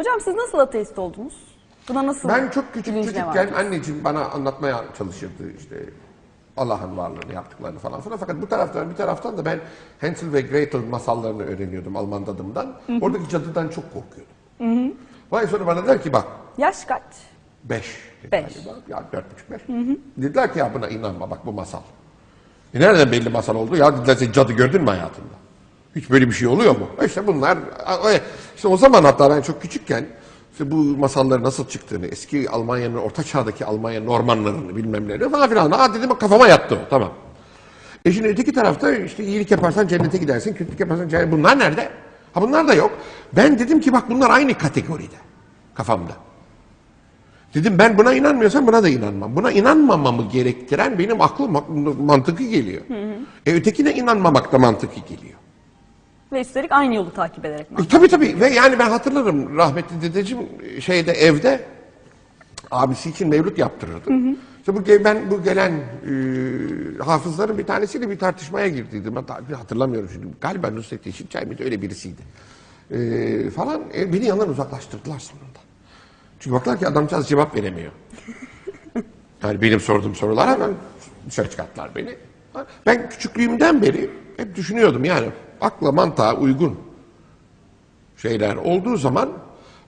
Hocam siz nasıl ateist oldunuz? Buna nasıl Ben çok küçük çocukken vardınız? anneciğim bana anlatmaya çalışırdı işte Allah'ın varlığını yaptıklarını falan filan. Fakat bu taraftan bir taraftan da ben Hansel ve Gretel masallarını öğreniyordum Alman dadımdan. Oradaki cadıdan çok korkuyordum. Vay sonra bana der ki bak Yaş kaç? beş. Beş. galiba. Ya dört buçuk beş. Dediler ki ya buna inanma bak bu masal. E nereden belli masal oldu? Ya dediler sen cadı gördün mü hayatında? Hiç böyle bir şey oluyor mu? E İşte bunlar, işte o zaman hatta ben çok küçükken işte bu masalların nasıl çıktığını, eski Almanya'nın, orta çağdaki Almanya Normanlarını bilmem neleri falan filan. Aa dedim kafama yattı o, tamam. E şimdi öteki tarafta işte iyilik yaparsan cennete gidersin, kötülük yaparsan cennete. Bunlar nerede? Ha bunlar da yok. Ben dedim ki bak bunlar aynı kategoride kafamda. Dedim ben buna inanmıyorsam buna da inanmam. Buna inanmamamı gerektiren benim aklım mantıklı geliyor. E ötekine inanmamak da mantıklı geliyor. Ve üstelik aynı yolu takip ederek? E, tabii tabii ve yani ben hatırlarım rahmetli dedeciğim şeyde evde abisi için mevlüt yaptırırdı. İşte bu ben bu gelen e, hafızların bir tanesiyle bir tartışmaya girdiydim. Ben hatırlamıyorum şimdi. Galiba Nusret Yeşilçay mıydı öyle birisiydi. E, falan e, beni yanından uzaklaştırdılar sonunda. Çünkü baktılar ki adamcağız cevap veremiyor. Yani benim sorduğum sorulara hemen dışarı çıkarttılar beni. Ben küçüklüğümden beri hep düşünüyordum yani akla mantığa uygun şeyler olduğu zaman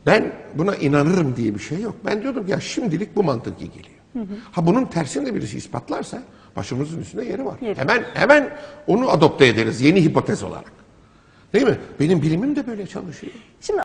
ben buna inanırım diye bir şey yok. Ben diyordum ya şimdilik bu mantıklı geliyor. Ha bunun tersini de birisi ispatlarsa başımızın üstünde yeri var. Yeri. Hemen hemen onu adopte ederiz yeni hipotez olarak. Değil mi? Benim bilimim de böyle çalışıyor. Şimdi